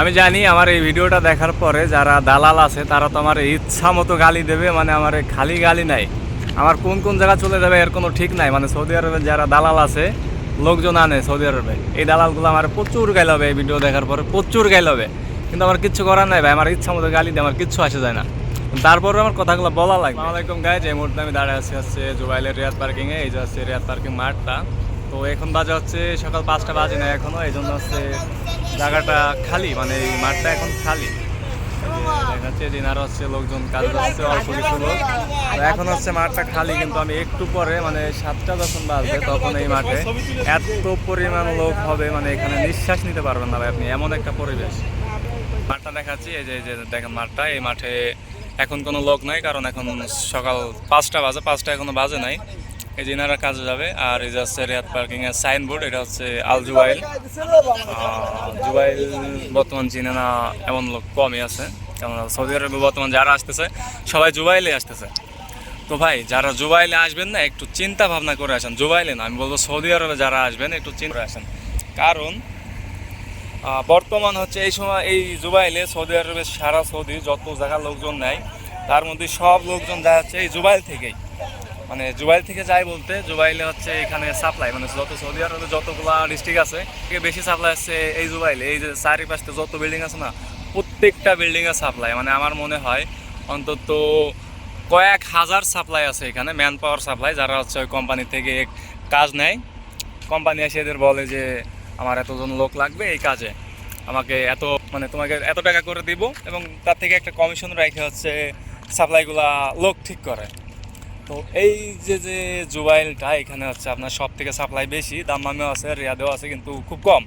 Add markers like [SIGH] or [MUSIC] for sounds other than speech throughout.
আমি জানি আমার এই ভিডিওটা দেখার পরে যারা দালাল আছে, তারা তো আমার ইচ্ছা মতো গালি দেবে মানে আমার খালি গালি নাই। আমার কোন কোন জায়গা চলে যাবে এর কোনো ঠিক নাই মানে সৌদি আরবে যারা দালাল আছে, লোকজন আনে সৌদি আরবে। এই দালালগুলো আমার প্রচুর গাইল হবে এই ভিডিও দেখার পরে, প্রচুর গাইল হবে। কিন্তু আমার কিচ্ছু করার নাই ভাই, আমার ইচ্ছা মতো গালি দিয়ে আমার কিচ্ছু আসে যায় না। তারপরে আমার কথাগুলো বলা লাগবে। আসসালামাইকুম গাইজ এই মুহূর্তে আমি দাঁড়িয়ে আছি হচ্ছে জুবাইলের রিয়াদ পার্কিংয়ে, এই যে হচ্ছে রিয়াদ পার্কিং মাঠটা। তো এখন বাজে হচ্ছে সকাল পাঁচটা বাজে না এখনও এই জন্য হচ্ছে জায়গাটা খালি মানে এই মাঠটা এখন খালি। এই যে দেখা যাচ্ছে দিনার হচ্ছে লোকজন কাজ করছে, অল্প কিছু লোক। এখন হচ্ছে মাঠটা খালি, কিন্তু আমি একটু পরে মানে সাতটা যখন বাজবে তখন এই মাঠে এত পরিমাণ লোক হবে মানে এখানে নিঃশ্বাস নিতে পারবেন না ভাই আপনি, এমন একটা পরিবেশ। মাঠটা দেখাচ্ছি, এই যে এই যে দেখেন মাঠটা, এই মাঠে এখন কোনো লোক নাই, কারণ এখন সকাল পাঁচটা বাজে, পাঁচটা এখনও বাজে নাই। এই যে এনারা কাজে যাবে, আর এই যে হচ্ছে রিয়াদ পার্কিং এর সাইনবোর্ড এটা হচ্ছে আল জুবাইল। জুবাইল বর্তমান চিনে না এমন লোক কমই আছে কারণ সৌদি আরবে বর্তমান যারা আসতেছে, সবাই জুবাইলে আসতেছে। তো ভাই, যারা জুবাইলে আসবেন না, একটু চিন্তা ভাবনা করে আসেন। জুবাইলে না, আমি বলব সৌদি আরবে যারা আসবেন, একটু চিন্তা আসেন। কারণ বর্তমান হচ্ছে এই সময় এই জুবাইলে সৌদি আরবের সারা সৌদি, যত জায়গার লোকজন নেয় তার মধ্যে সব লোকজন যায় হচ্ছে এই জুবাইল থেকেই। মানে জুবাইল থেকে যায় বলতে, জুবাইলে হচ্ছে এখানে সাপ্লাই মানে যত সৌদি আরবে যতগুলা ডিস্ট্রিক্ট আছে বেশি সাপ্লাই আছে এই জুবাইলে। এই যে চারিপাশে যত বিল্ডিং আছে না, প্রত্যেকটা বিল্ডিংয়ে সাপ্লাই মানে আমার মনে হয় অন্তত কয়েক হাজার সাপ্লাই আছে এখানে ম্যান পাওয়ার সাপ্লাই যারা হচ্ছে ওই কোম্পানি থেকে কাজ নেয়। কোম্পানি এসে এদের বলে যে, আমার এতজন লোক লাগবে এই কাজে। আমাকে এত মানে তোমাকে এত টাকা করে দিব এবং তার থেকে একটা কমিশন রেখে হচ্ছে সাপ্লাইগুলা লোক ঠিক করে। তো এই যে যে জুবাইলটা, এখানে হচ্ছে আপনার সব থেকে সাপ্লাই বেশি দাম্মামেও আছে, রিয়াদেও আছে, কিন্তু খুব কম।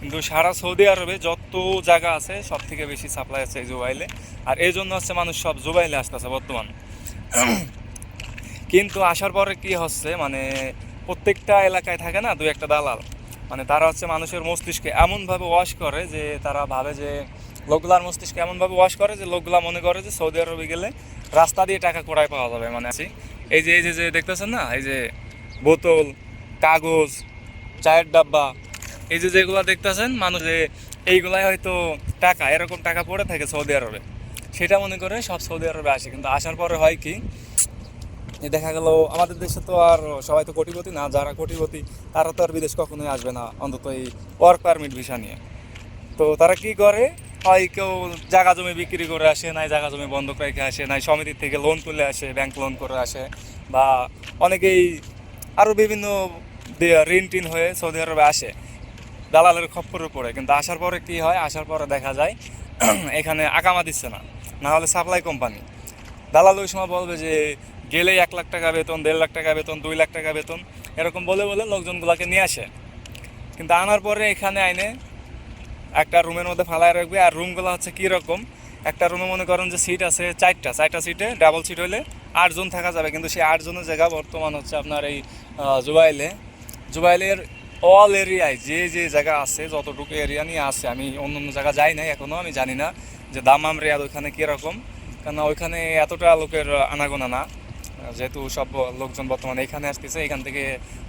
কিন্তু সারা সৌদি আরবে যত জায়গা আছে সব থেকে বেশি সাপ্লাই আছে এই জুবাইলে। আর এই জন্য হচ্ছে মানুষ সব জুবাইলে আসতেছে বর্তমান। কিন্তু আসার পরে কি হচ্ছে মানে প্রত্যেকটা এলাকায় থাকে না দু একটা দালাল। মানে তারা হচ্ছে মানুষের মস্তিষ্কে এমনভাবে ওয়াশ করে যে তারা ভাবে যে লোকগুলার মস্তিষ্ক এমনভাবে ওয়াশ করে যে লোকগুলা মনে করে যে সৌদি আরবে গেলে রাস্তা দিয়ে টাকা কোড়ায় পাওয়া যাবে মানে আছি। এই যে এই যে যে দেখতেছেন না? এই যে বোতল, কাগজ, চায়ের ডাব্বা, এই যে যেগুলো দেখতেছেন, মানুষ এইগুলাই হয়তো টাকা, এরকম টাকা পড়ে থাকে সৌদি আরবে। সেটা মনে করে সব সৌদি আরবে আসে। কিন্তু আসার পরে হয় কি দেখা গেল আমাদের দেশে তো আর সবাই তো কোটিপতি না, যারা কোটিপতি, তারা তো আর বিদেশ কখনোই আসবে না, অন্তত এই ওয়ার্ক পারমিট ভিসা নিয়ে। তো তারা কি করে হয় কেউ জায়গা জমি বিক্রি করে আসে, নাই জায়গা জমি বন্ধক রেখে আসে, নাই সমিতির থেকে লোন তুলে আসে ব্যাংক লোন করে আসে বা অনেকেই আরও বিভিন্ন ঋণ টিন হয়ে সৌদি আরবে আসে। দালালের খপ্পরে পড়ে। কিন্তু আসার পরে কি হয়? আসার পরে দেখা যায় [CLEARS THROAT] এখানে আকামা দিচ্ছে না। না হলে সাপ্লাই কোম্পানি দালাল ওই সময় বলবে যে, গেলেই এক লাখ টাকা বেতন, দেড় লাখ টাকা বেতন, দুই লাখ টাকা বেতন। এরকম বলে বলে লোকজনগুলোকে নিয়ে আসে। কিন্তু আনার পরে এখানে আইনে একটা রুমের মধ্যে ফালায় রাখবে। আর রুমগুলো হচ্ছে কী রকম? একটা রুমে মনে করেন যে সিট আছে চারটা। চারটা সিটে ডাবল সিট হলে আটজন থাকা যাবে। কিন্তু সেই আটজনের জায়গা বর্তমান হচ্ছে আপনার এই জুবাইলে। জুবাইলের অল এরিয়ায় যে যে জায়গা আছে, যতটুকু এরিয়া নিয়ে আছে, আমি অন্য অন্য জায়গা যাই নাই এখনও আমি জানি না যে দামাম রিয়াদ ওইখানে কীরকম কেন ওইখানে এতটা লোকের আনাগোনা না। যেহেতু সব লোকজন বর্তমানে এখানে আসতেছে, এখান থেকে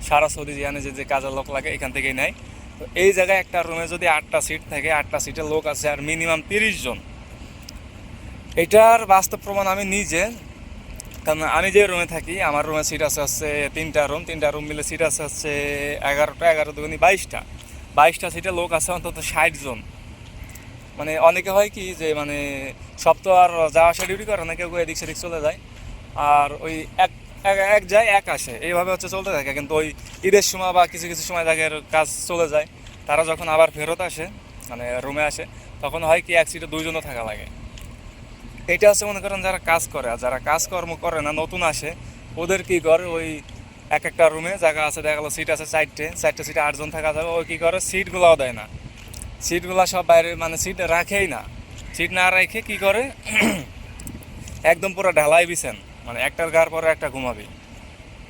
সারা সৌদি জিয়ানে যে যে কাজের লোক লাগে, এখান থেকেই নেয়। তো এই জায়গায় একটা রুমে যদি আটটা সিট থাকে, আটটা সিটের লোক আছে আর মিনিমাম তিরিশ জন। এটার বাস্তব প্রমাণ আমি নিজে, কারণ আমি যে রুমে থাকি, আমার রুমে সিট আছে হচ্ছে তিনটা রুম তিনটা রুম মিলে সিট আছে হচ্ছে এগারোটা, এগারো দুগুনি বাইশটা। বাইশটা সিটে লোক আছে অন্তত ষাট জন। মানে অনেকে হয় কি যে মানে সব তো আর যাওয়া আসা ডিউটি করে কেউ এদিক সেদিক চলে যায়। আর ওই এক এক- যায়, এক আসে। এইভাবে হচ্ছে চলতে থাকে। কিন্তু ওই ঈদের সময় বা কিছু কিছু সময় তাদের কাজ চলে যায়। তারা যখন আবার ফেরত আসে মানে রুমে আসে, তখন হয় কি, এক সিটে দুইজনও থাকা লাগে। এটা হচ্ছে মনে করেন যারা কাজ করে, আর যারা কাজকর্ম করে না, নতুন আসে, ওদের কি করে? ওই এক একটা রুমে জায়গা আছে, দেখা গেলো সিট আছে চারটে চারটে সিটে আটজন থাকা যাবে, ওই কী করে? সিটগুলাও দেয় না। সিটগুলা সব বাইরে মানে সিট রাখেই না। সিট না রেখে কি করে? [CLEARS THROAT] একদম পুরো ঢালাই বিছেন। মানে একটার গার পরে একটা ঘুমাবি।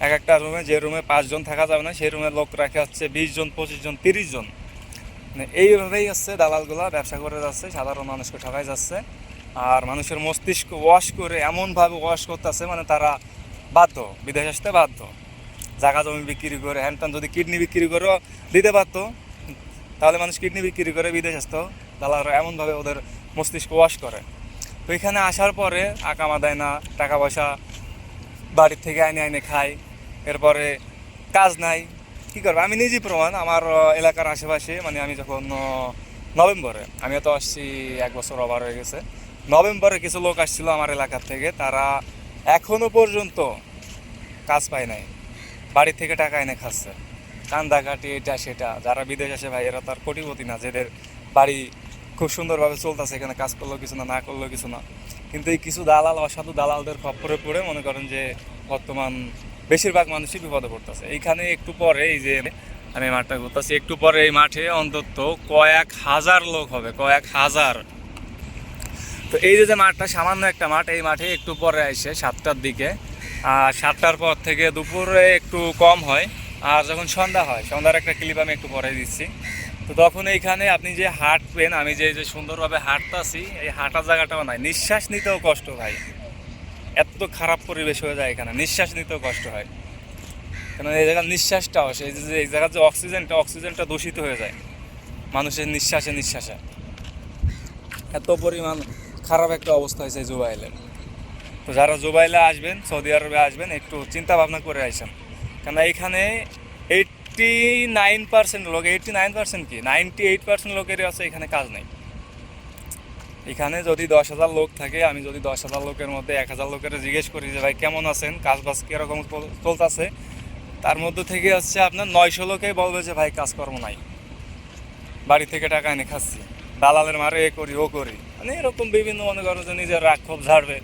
এক একটা রুমে যে রুমে পাঁচজন থাকা যাবে না, সেই রুমে লোক রাখে হচ্ছে বিশ জন, পঁচিশ জন, তিরিশ জন। মানে এইভাবেই হচ্ছে দালালগুলা ব্যবসা করে যাচ্ছে, সাধারণ মানুষকে ঠকাই যাচ্ছে। আর মানুষের মস্তিষ্ক ওয়াশ করে এমনভাবে ওয়াশ করতেছে মানে তারা বাধ্য, বিদেশ আসতে বাধ্য। জায়গা জমি বিক্রি করে, হ্যান ত্যান যদি কিডনি বিক্রি করেও দিতে পারতো, তাহলে মানুষ কিডনি বিক্রি করে বিদেশ আসতো। দালালরা এমনভাবে ওদের মস্তিষ্ক ওয়াশ করে। তো এখানে আসার পরে আকামা দেয় না, টাকা পয়সা বাড়ির থেকে আইনে আইনে খাই, এরপরে কাজ নাই। কী করব? আমি নিজেই প্রমাণ, আমার এলাকার আশেপাশে মানে আমি যখন নভেম্বরে, আমি তো আসছি এক বছর ওভার হয়ে গেছে। নভেম্বরে কিছু লোক আসছিল আমার এলাকার থেকে, তারা এখনও পর্যন্ত কাজ পায় নাই। বাড়ি থেকে টাকা এনে খাচ্ছে। কান্দা কাটি, এটা সেটা। যারা বিদেশ আসে ভাই, এরা তার কোটিপতি না, যাদের বাড়ি খুব সুন্দরভাবে চলতেছে, এখানে কাজ করলেও কিছু না না করলেও কিছু না। কিন্তু এই কিছু দালাল অসাধু দালালদের খপ্পরে পড়ে মনে করেন যে বর্তমান বেশিরভাগ মানুষই বিপদে পড়তেছে। এইখানে একটু পরে এই যে আমি মাঠটা ঘুরতেছি, একটু পরে এই মাঠে অন্তত কয়েক হাজার লোক হবে, কয়েক হাজার। তো এই যে যে মাঠটা, সামান্য একটা মাঠ, এই মাঠে একটু পরে এসে সাতটার দিকে, আর সাতটার পর থেকে দুপুরে একটু কম হয়, আর যখন সন্ধ্যা হয়, সন্ধ্যার একটা ক্লিপ আমি একটু পরে দিচ্ছি। তো তখন এইখানে আপনি যে হাঁটবেন, আমি যে যে সুন্দরভাবে হাঁটতাছি, এই হাঁটার জায়গাটাও নাই। নিঃশ্বাস নিতেও কষ্ট ভাই। এত খারাপ পরিবেশ হয়ে যায় এখানে। নিঃশ্বাস নিতেও কষ্ট হয়। কেন এই জায়গার নিঃশ্বাসটাও সেই যে এই জায়গার যে অক্সিজেনটা অক্সিজেনটা দূষিত হয়ে যায় মানুষের নিঃশ্বাসে নিঃশ্বাসে। এত পরিমাণ খারাপ একটা অবস্থা হয়েছে জুবাইলের তো যারা জুবাইলে আসবেন, সৌদি আরবে আসবেন, একটু চিন্তা ভাবনা করে আসেন। কেন এইখানে এইটটি নাইন পার্সেন্ট লোক এইটটি নাইন পার্সেন্ট কি? নাইনটি এইট পার্সেন্ট লোকেরই আছে, এখানে কাজ নেই। এখানে যদি দশ হাজার লোক থাকে, আমি যদি দশ হাজার লোকের মধ্যে এক হাজার লোকের জিজ্ঞেস করি যে, ভাই, কেমন আছেন? কাজ বাজ কীরকম চলতেছে? তার মধ্যে থেকে হচ্ছে আপনার নয়শো লোকেই বলবে যে, ভাই, কাজকর্ম নাই। বাড়ি থেকে টাকা এনে খাচ্ছি। দালালের মারে এ করি, ও করি। মানে এরকম বিভিন্ন মনে করো যে, নিজের রাগ ক্ষোভ ঝাড়বে।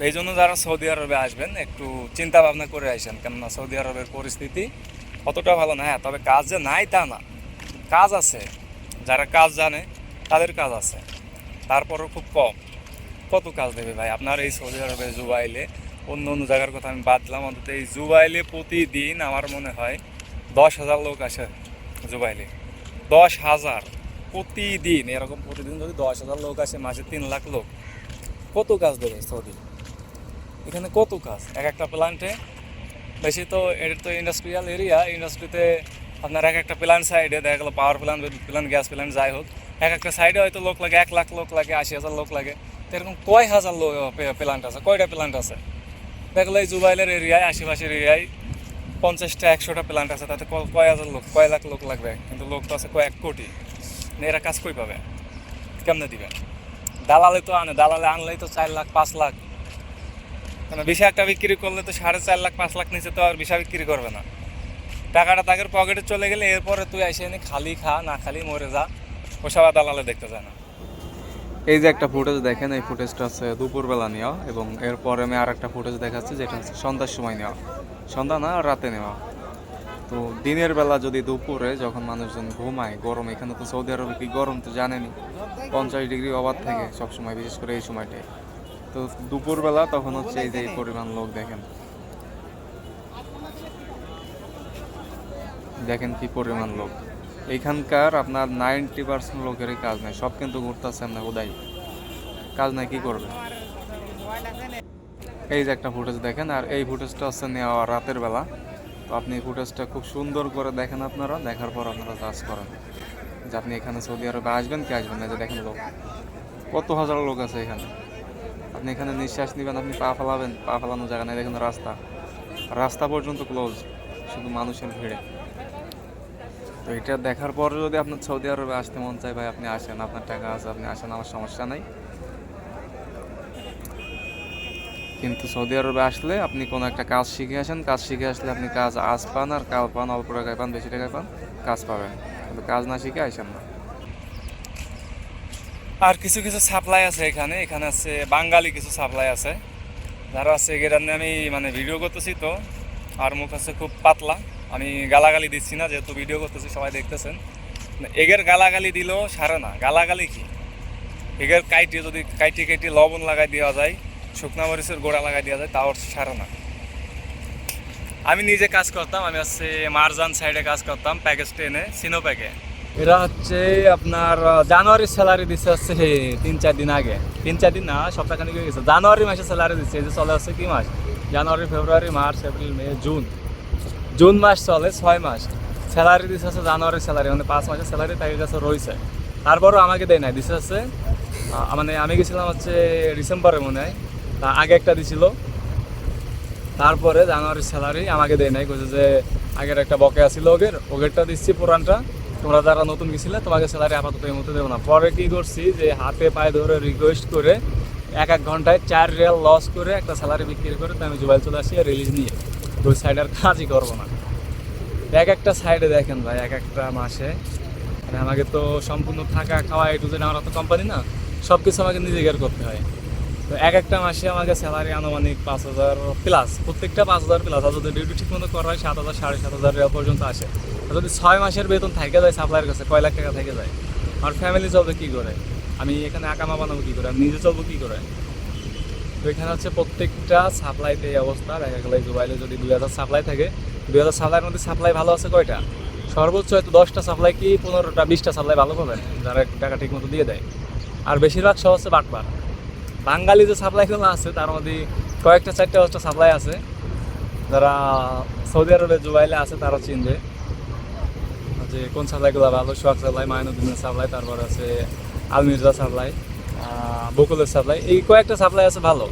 এই জন্য যারা সৌদি আরবে আসবেন, একটু চিন্তা ভাবনা করে আসেন। কেননা সৌদি আরবের পরিস্থিতি অতটা ভালো না। হ্যাঁ তবে কাজ যে নাই তা না। কাজ আছে। যারা কাজ জানে, তাদের কাজ আছে। তারপরও খুব কম। কত কাজ দেবে ভাই? আপনার এই সৌদি আরবে, জুবাইলে অন্য অন্য জায়গার কথা আমি বাদ দিলাম। অন্তত এই জুবাইলে প্রতিদিন আমার মনে হয় দশ হাজার লোক আসে জুবাইলে। দশ হাজার প্রতিদিন। এরকম প্রতিদিন যদি দশ হাজার লোক আসে, মাসে তিন লাখ লোক। কত কাজ দেবে সৌদি? এখানে কত কাজ? এক একটা প্ল্যান্টে বেশি তো এটা তো ইন্ডাস্ট্রিয়াল এরিয়া ইন্ডাস্ট্রিতে আপনার এক একটা প্ল্যান্ট সাইডে দেখা গেলো power plant plant gas plant যাই হোক, এক একটা সাইডে হয়তো লোক লাগে, এক লাখ লোক লাগে, আশি হাজার লোক লাগে, তো এরকম কয় হাজার লোক প্ল্যান্ট আছে? কয়টা প্ল্যান্ট আছে? দেখল এই জুবাইলের এরিয়ায় আশেপাশের এরিয়ায় পঞ্চাশটা, একশোটা প্ল্যান্ট আছে, তাতে কয় হাজার লোক, কয় লাখ লোক লাগবে? কিন্তু লোক তো আছে কয়েক কোটি। মানে এরা কাজ কই পাবে? কেমনে দিবে? দালালে তো আনে, দালালে আনলেই তো চার লাখ, পাঁচ লাখ। বিষা একটা বিক্রি করলে তো সাড়ে চার লাখ, পাঁচ লাখ নিচে তো আর বিষা বিক্রি করবে না। টাকাটা তাদের পকেটে চলে গেলে এরপরে তুই এসে খালি খা, না খালি মরে যা, ওসব দালালে দেখতে যায় না। এই যে একটা ফুটেজ দেখেন, এই ফুটেজটা হচ্ছে দুপুরবেলা নেওয়া এবং এরপরে আমি আর একটা ফুটেজ দেখাচ্ছি, যেটা হচ্ছে সন্ধ্যার সময় নেওয়া। সন্ধ্যা না, রাতে নেওয়া। তো দিনের বেলা যদি দুপুরে যখন মানুষজন ঘুমায়, গরম, এখানে তো সৌদি আরবে কি গরম তো জানেনি পঞ্চাশ ডিগ্রি অবাধ থাকে সবসময়, বিশেষ করে এই সময়টায়। তো দুপুরবেলা তখন হচ্ছে এই যে পরিমাণ লোক দেখেন। দেখেন কি পরিমাণ লোক। এইখানকার আপনার নাইনটি পার্সেন্ট লোকেরই কাজ নাই, সব কিন্তু ঘুরতেছেন না উদাই কাজ নাই, কি করবে? এই যে একটা ফুটেজ দেখেন, আর এই ফুটেজটা হচ্ছে নেওয়া রাতের বেলা। তো আপনি এই ফুটেজটা খুব সুন্দর করে দেখেন আপনারা, দেখার পর আপনারা চাষ করেন যে আপনি এখানে সৌদি আরবে আসবেন কি আসবেন না যে দেখেন লোক। কত হাজার লোক আছে এখানে। আপনি এখানে নিঃশ্বাস নেবেন, আপনি পা ফেলাবেন, পা ফেলানোর জায়গা নেই, দেখেন রাস্তা। রাস্তা পর্যন্ত ক্লোজ শুধু মানুষের ভিড়ে। তো এটা দেখার পরে যদি আপনার সৌদি আরবে আসতে মন চায়, ভাই, আপনি আসেন, আপনার টাকা আছে, আপনি আসেন, আমার সমস্যা নাই। কিন্তু সৌদি আরবে আসলে আপনি কোনো একটা কাজ শিখে আসেন, কাজ শিখে আসলে আপনি কাজ আজ পান আর কাল পান, অল্প টাকায় পান, বেশি টাকায় পান, কাজ পাবেন। কিন্তু কাজ না শিখে আসেন না। আর কিছু কিছু সাপ্লাই আছে এখানে। এখানে আছে বাঙালি কিছু সাপ্লাই আছে। যারা আছে এগুলো আমি মানে ভিডিও করতেছি তো। আর মুখ আছে খুব পাতলা। আমি গালাগালি দিচ্ছি না, যেহেতু ভিডিও করতেছি, সবাই দেখতেছেন। এগের গালাগালি দিলেও সারে না। গালাগালি কি? এগের কাইটে যদি কাইটে কাইটে লবণ লাগাই দেওয়া যায়, শুকনা মরিচের গোড়া লাগাই দেওয়া যায়, তাও সারে না। আমি নিজে কাজ করতাম। আমি হচ্ছে মারজান সাইডে কাজ করতাম প্যাকেজ টেনে সিনো প্যাকে এরা হচ্ছে আপনার জানুয়ারির স্যালারি দিচ্ছে হচ্ছে তিন চার দিন আগে। তিন চার দিন না, সপ্তাহখানিক হয়ে গেছে। জানুয়ারি মাসে স্যালারি দিচ্ছে যে চলে আসছে কি মাস? January, February, March, April, May, June. June মাস চলে, ছয় মাস। স্যালারি দিছে হচ্ছে জানুয়ারির স্যালারি মানে পাঁচ মাসের স্যালারি তাকে কাছে রয়েছে তারপরও আমাকে দেয় নাই, দিছে হচ্ছে মানে আমি গেছিলাম হচ্ছে ডিসেম্বরে মনে হয়, তা আগে একটা দিছিল। তারপরে জানুয়ারির স্যালারি আমাকে দেয় নাই, কইছে যে আগের একটা বকেয়া ছিল ওগের, ওগেরটা দিচ্ছি পুরানটা। তোমরা যারা নতুন গেছিলে, তোমাকে স্যালারি আপাতত এই মুহূর্তে দেবো না। পরে কি করছি যে হাতে পায়ে ধরে রিকোয়েস্ট করে এক এক ঘন্টায় চার রিয়াল লস করে একটা স্যালারি বিক্রি করে আমি জুবাইল চলে আসি আর রিলিজ নিয়ে। ওই সাইড আর কাজই করব না। এক একটা সাইডে দেখেন ভাই, এক একটা মাসে। মানে আমাকে তো সম্পূর্ণ থাকা খাওয়া এটু যে আমার তো কোম্পানি না। সব কিছু আমাকে নিজে গের করতে হয়। তো এক একটা মাসে আমাকে স্যালারি আনুমানিক পাঁচ হাজার প্লাস প্রত্যেকটা পাঁচ হাজার প্লাস আর যদি ডিউটি ঠিক মতো করা হয়, সাত হাজার, সাড়ে সাত হাজার রিয়াল পর্যন্ত আসে। যদি ছয় মাসের বেতন থেকে যায় সাপ্লাইয়ের কাছে কয় লাখ টাকা থেকে যায়। আমার ফ্যামিলি চলবে কী করে? আমি এখানে আকামা বানাবো কী করে? আমি নিজে চলবো কী করে? তো এখানে হচ্ছে প্রত্যেকটা সাপ্লাইতে এই অবস্থা। দেখা গেলে জুবাইলে যদি দুই হাজার সাপ্লাই থাকে, দুই হাজার সাপ্লাইয়ের মধ্যে সাপ্লাই ভালো আছে কয়টা? সর্বোচ্চ হয়তো দশটা সাপ্লাই কি পনেরোটা, বিশটা সাপ্লাই ভালো পাবেন যারা টাকা ঠিক মতো দিয়ে দেয়। আর বেশিরভাগ সহ হচ্ছে বাটপার। বাঙালি যে সাপ্লাইগুলো আছে, তার মধ্যে কয়েকটা, চারটা, পাঁচটা সাপ্লাই আছে। যারা সৌদি আরবে জুবাইলে আছে, তারা চিনবে। যে কোন সাপ্লাইগুলো ভালো, সোহাগ সাপ্লাই মাইনুদ্দিনের সাপ্লাই তারপর আছে আলমির্জা সাপ্লাই বকুলের সাপ্লাই এই কয়েকটা সাপ্লাই আছে ভালো।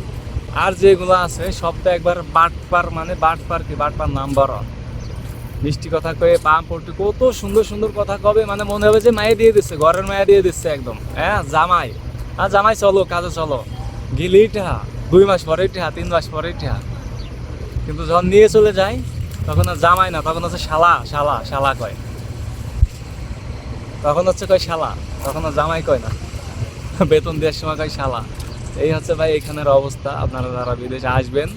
আর যেগুলো আছে সবটা একবার বাটপার মানে বাটপার কি বাটপার নাম্বার মিষ্টি কথা কয়ে পাম পড়তে কত সুন্দর সুন্দর কথা কবে মানে মনে হবে যে মায়ে দিয়ে দিচ্ছে, ঘরের মায়া দিয়ে দিচ্ছে একদম। হ্যাঁ জামাই। আর জামাই চলো, কাজে চলো। গিলেই টেহা দুই মাস পরেই টেহা তিন মাস পরেই টেহা কিন্তু যখন নিয়ে চলে যায় তখন আর জামাই না, তখন হচ্ছে শালা শালা শালা কয়। তখন হচ্ছে কয় শালা, তখন আর জামাই কয় না। বেতন দেওয়ার সময় কয় শালা। এই হচ্ছে ভাই এখানের অবস্থা, আপনারা যারা বিদেশে আসবেন,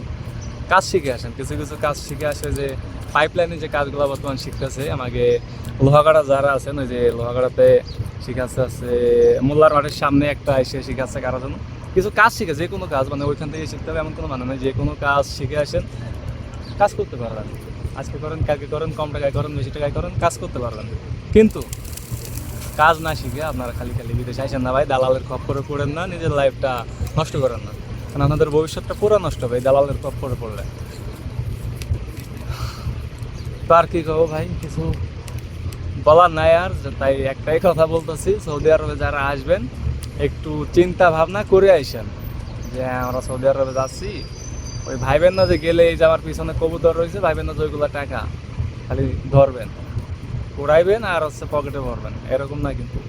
কাজ শিখে আসেন। কিছু কিছু কাজ শিখে আসে যে পাইপলাইনে যে কাজগুলো বর্তমান শিখতেছে, আমাকে লোহাগাড়া যারা আছেন, ওই যে লোহাগাড়াতে শিখাচ্ছে আছে মোল্লার মাঠের সামনে একটা এসে শিখাচ্ছে কারও জন্য কিছু কাজ শিখে, যে কোনো কাজ মানে ওইখান থেকে শিখতে হবে এমন কোনো মানে যে কোনো কাজ শিখে আসেন, কাজ করতে পারবেন। আজকে করেন, কালকে করেন, কম টাকায় করেন, বেশি টাকায় করেন, কাজ করতে পারবেন। কিন্তু কাজ না শিখে আপনারা খালি খালি বিদেশে আসেন না ভাই, দালালের খপ্পরে পড়েন না, নিজের লাইফটা নষ্ট করেন না। কারণ আপনাদের ভবিষ্যৎটা পুরো নষ্ট হবে দালালের খপ্পরে পড়লে। তো আর কি কবো ভাই, কিছু বলার নাই আর, তাই একটাই কথা বলতেছি, সৌদি আরবে যারা আসবেন একটু চিন্তা ভাবনা করে আইসেন। যে হ্যাঁ, আমরা সৌদি আরবে যাচ্ছি ওই ভাইবেন না যে গেলে এই যে আমার পিছনে কবুতর রয়েছে ভাইবেন না যে ওইগুলো টাকা খালি ধরবেন। উড়াইবেন আর হচ্ছে পকেটে ভরবেন এরকম না কিন্তু।